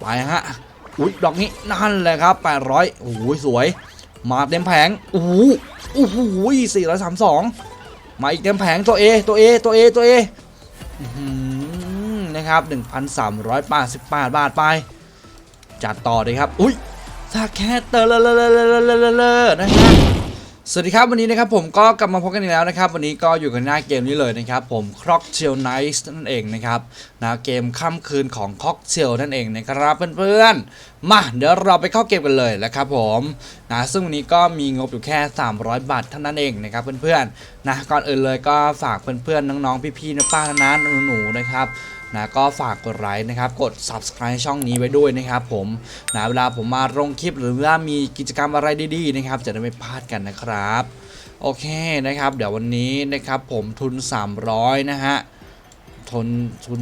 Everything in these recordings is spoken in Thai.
ไปฮะอุ้ยดอกนี้นั่นแหละครับ 800โอ้โหสวย มาเต็มแผงโอ้โหโอ้โห432มาอีกเต็มแผงตัว A ตัว A ตัว A ตัว A อื้อหือนะครับ1,388บาทไป จัดต่อเลยครับ อุ้ยซาแคตเตอร์เลเลเลเลเลเลเลนะฮะ สวัสดีครับวันนี้นะครับผมก็กลับมาพบกันอีกแล้วนะครับ วันนี้ก็อยู่กันหน้าเกมนี้เลยนะครับผม Cocktail Night นั่นเองนะครับนะเกมค่ำคืนของ Cocktail นั่นเองนะครับเพื่อนๆ มาเดี๋ยวเราไปเข้าเกมกันเลยนะครับผมนะซึ่งวันนี้ก็มีงบอยู่แค่ 300 บาทเท่านั้นเองนะครับเพื่อนๆนะก่อนอื่นเลยก็ฝากเพื่อนๆน้องๆพี่ๆนะป้านะหนูๆนะครับ นะก็ฝากกดไลค์นะครับกด subscribe ช่องนี้ไว้ด้วยนะครับผมนะเวลาผมมาลงคลิปหรือว่ามีกิจกรรมอะไรดีๆนะครับจะได้ไม่พลาดกันนะครับโอเคนะครับ เดี๋ยววันนี้นะครับผมทุน 300 นะฮะทุนทุน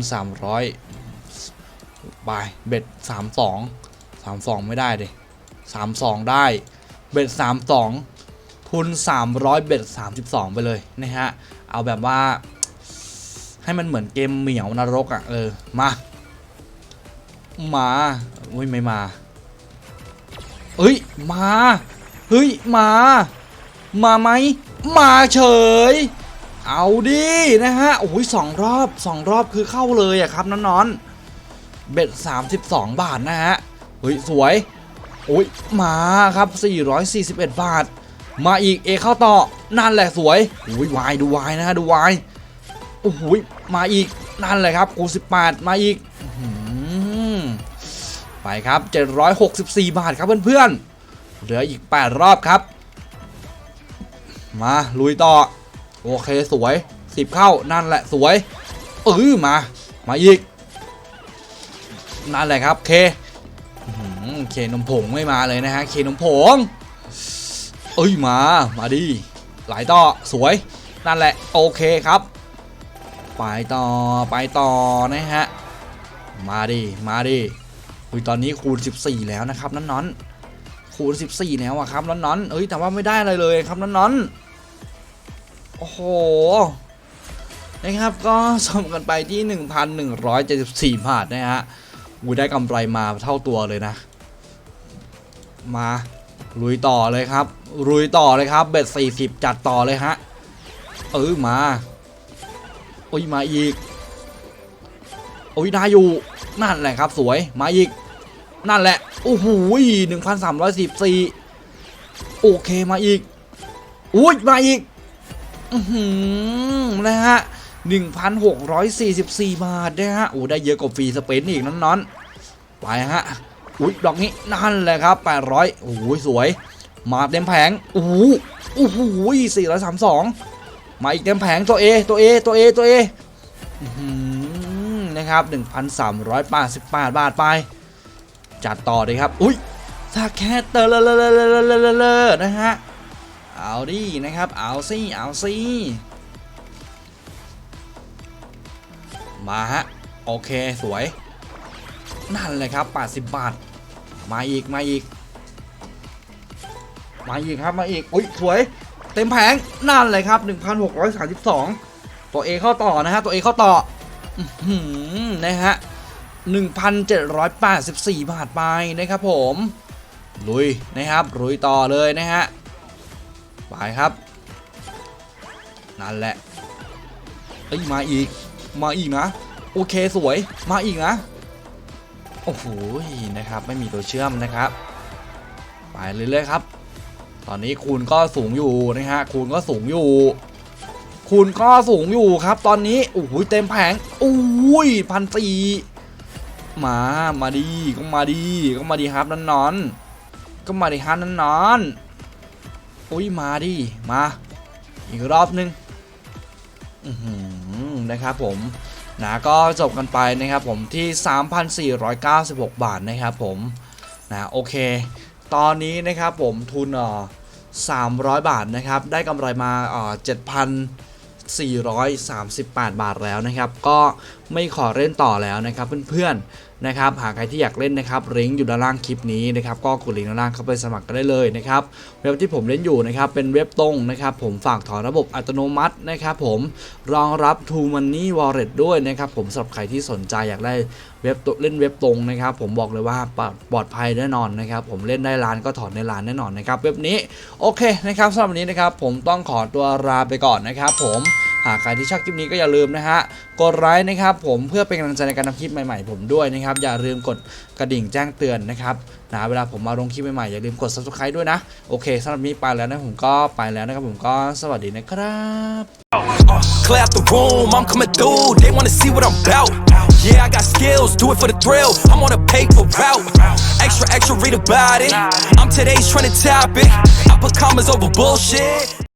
300บายเบ็ด 32 32 ไม่ได้ดิ32 ได้เบ็ด 32 ทุน 300 เบ็ด 32 ไปเลยนะฮะ เอาแบบว่า ให้มันเหมือนเกมเหมียวนรกอะ่ะ เออ มา มาอุ้ยไม่มา เฮ้ย มา เฮ้ย มา มาไหม มาเฉย เอาดินะฮะ โอ้ยสองรอบสองรอบคือเข้าเลยอะครับน้อนๆเบ็ด32บาทนะฮะ เฮ้ย สวย โอ้ย มาครับ 441 บาท มาอีกเอเข้าต่อ นั่นแหละสวยโอ้ยวายดูวายนะฮะ ดูวายโอ้โหย มาอีกนั่นเลยครับกู18มาอีกอื้อหือไปครับ 764 บาทครับเพื่อนๆเหลืออีก 8 รอบครับ มาลุยต่อ โอเคสวย 10 เข้านั่นแหละสวยเออมา มาอีก นั่นแหละครับเคอื้อเคนมผงไม่มาเลยนะฮะเคนมผงเอ้ยมา มาดิหลายต่อสวย นั่นแหละ โอเคครับ ไปต่อไปต่อนะฮะ มาดิมาดิอุ้ยตอนนี้คูณ 14 แล้วนะครับน้อนๆคูณ 14 แล้วอะครับน้อนๆเอ้ยแต่ว่าไม่ได้อะไรเลยครับน้อนๆโอ้โหนะครับก็สมกันไปที่ 1,174 บาทนะฮะอูได้กำไรมาเท่าตัวเลยนะ มาลุยต่อเลยครับลุยต่อเลยครับเบ็ด40 จัดต่อเลยฮะเออมา โอ้ยมาอีกโอ้ยได้อยู่นั่นแหละครับสวยมาอีก นั่นแหละโอ้โหหนึ่งพันสามร้อยสิบสี่โอเคมาอีกอุ้ยมาอีกอือนะฮะหนึ่งพันหกร้อยสี่สิบสี่บาทนะฮะโอ้ได้เยอะกว่าฟรีสเปนอีกน้น ๆ ไปฮะอุ้ยดอกนี้นั่นแหละครับแปดร้อยโอ้โหสวย มาเต็มแผงโอ้โหโอ้โหสี่ร้อยสามสอง มาอีกเต็มแผงตัว A ตัว A ตัว A ตัว A อื้อหือนะครับ 1,388 บาทไป จัดต่อเลยครับ อุ้ยซาแคตเตอร์เลเลเลเลเลเลเลนะฮะ เอาดินะครับ เอาสิเอาสิมาฮะ โอเคสวย นั่นเลยครับ 80 บาท มาอีก มาอีก มาอีกครับ มาอีก อุ้ยสวย ต็มแผงนั่นเลยครับ 1,632 ตัว A เข้าต่อนะฮะ ตัว A เข้าต่ออื้อหือนะฮะ 1,784 บาทไปนะครับผม ลุยนะครับลุยต่อเลยนะฮะ ไปครับ นั่นแหละเอ้ยมาอีก มาอีกนะ โอเคสวย มาอีกนะ โอ้โหนะครับ ไม่มีตัวเชื่อมนะครับ ไปเรื่อยๆครับ ตอนนี้คูณก็สูงอยู่นะฮะคูณก็สูงอยู่ คูณก็สูงอยู่ครับ ตอนนี้โอ้โหเต็มแผงโอ้ยพันสี่มามาดีก็มาดีก็มาดีครับนั่นนอนก็มาดีครับนั่นนอนอุ้ยมาดิมาอีกรอบนึงนะครับผมนะก็จบกันไปนะครับผมที่ 3,496 บาทนะครับผมนะโอเค ตอนนี้นะครับผมทุนอ่อ300 บาทนะครับ ได้กำไรมาเอ่อ7,438 บาทแล้วนะครับ ก็ ไม่ขอเล่นต่อแล้วนะครับเพื่อนๆนะครับหากใครที่อยากเล่นนะครับลิงก์อยู่ด้านล่างคลิปนี้นะครับก็กดลิงก์ด้านล่างเข้าไปสมัครกันได้เลยนะครับเว็บที่ผมเล่นอยู่นะครับเป็นเว็บตรงนะครับผมฝากถอนระบบอัตโนมัตินะครับผมรองรับ True Money Wallet ด้วยนะครับผมสำหรับใครที่สนใจอยากได้เว็บเล่นเว็บตรงนะครับผมบอกเลยว่าปลอดภัยแน่นอนนะครับผมเล่นได้ล้านก็ถอนในล้านแน่นอนนะครับเว็บนี้โอเคนะครับสำหรับวันนี้นะครับผมต้องขอตัวลาไปก่อนนะครับผม หากใครที่ชอบคลิปนี้ก็อย่าลืมนะฮะกดไลค์นะครับผมเพื่อเป็นกำลังใจในการทำคลิปใหม่ๆผมด้วยนะครับอย่าลืมกดกระดิ่งแจ้งเตือนนะครับนะเวลาผมมาลงคลิปใหม่ๆอย่าลืมกด subscribe ด้วยนะโอเคสำหรับวันนี้ไปแล้วนะผมก็ไปแล้วนะครับผมก็สวัสดีนะครับ Uh, clear out the room, I'm coming through. They wanna see what I'm about. Yeah, I got skills, do it for the thrill. I'm on a paper route. Extra, extra, read about it. I'm today's trending topic. I put commas over bullshit.